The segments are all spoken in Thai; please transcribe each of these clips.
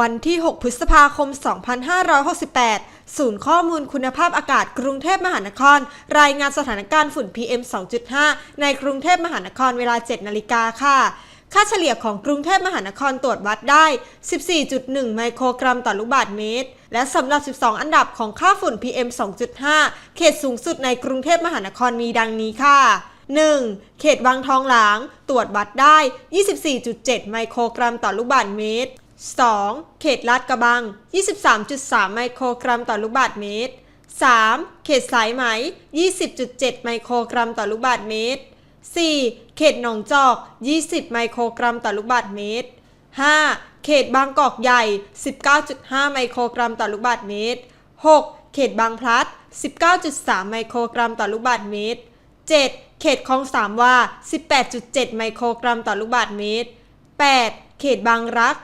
วันที่ 6 พฤษภาคม 2568 ศูนย์ข้อมูลคุณภาพอากาศกรุงเทพมหานคร รายงานสถานการณ์ฝุ่น PM 2.5 ในกรุงเทพมหานครเวลา 7 นาฬิกาค่ะ ค่าเฉลี่ยของกรุงเทพมหานครตรวจวัดได้ 14.1 ไมโครกรัมต่อลูกบาศก์เมตร และสำหรับ 12 อันดับของค่าฝุ่น PM 2.5 เขตสูงสุดในกรุงเทพมหานครมีดังนี้ค่ะ 1. เขตวังทองหลาง ตรวจวัดได้ 24.7 ไมโครกรัมต่อลูกบาศก์เมตร 2. เขตลาดกระบัง 23.3 ไมโครกรัมต่อลูกบาศก์เมตร 3. เขตสายไหม 20.7 ไมโครกรัมต่อลูกบาศก์เมตร 4. เขตหนองจอก 20 ไมโครกรัมต่อลูกบาศก์เมตร 5. เขตบางกอกใหญ่ 19.5 ไมโครกรัมต่อลูกบาศก์เมตร 6. เขตบางพลัด 19.3 ไมโครกรัมต่อลูกบาศก์เมตร 7. เขตคลองสามวา18.7 ไมโครกรัมต่อลูกบาศก์เมตร 8. เขตบางรัก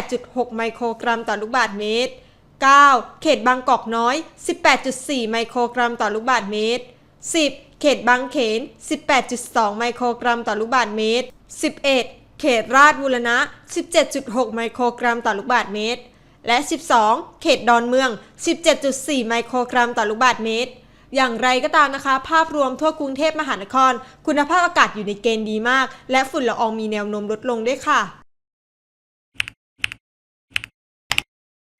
18.6 ไมโครกรัมต่อลูกบาศก์เมตร 9. เขตบางกอกน้อย 18.4 ไมโครกรัมต่อลูกบาศก์เมตร 10. เขตบางเขน 18.2 ไมโครกรัมต่อลูกบาศก์เมตร 11. เขตราชบุรณะ 17.6 ไมโครกรัมต่อลูกบาศก์เมตร และ 12 เขตดอนเมือง 17.4 ไมโครกรัมต่อลูกบาศก์เมตรอย่างไรก็ตามนะคะ ภาพรวมทั่วกรุงเทพมหานคร คุณภาพอากาศอยู่ในเกณฑ์ดีมาก และฝุ่นละอองมีแนวโน้มลดลงด้วยค่ะ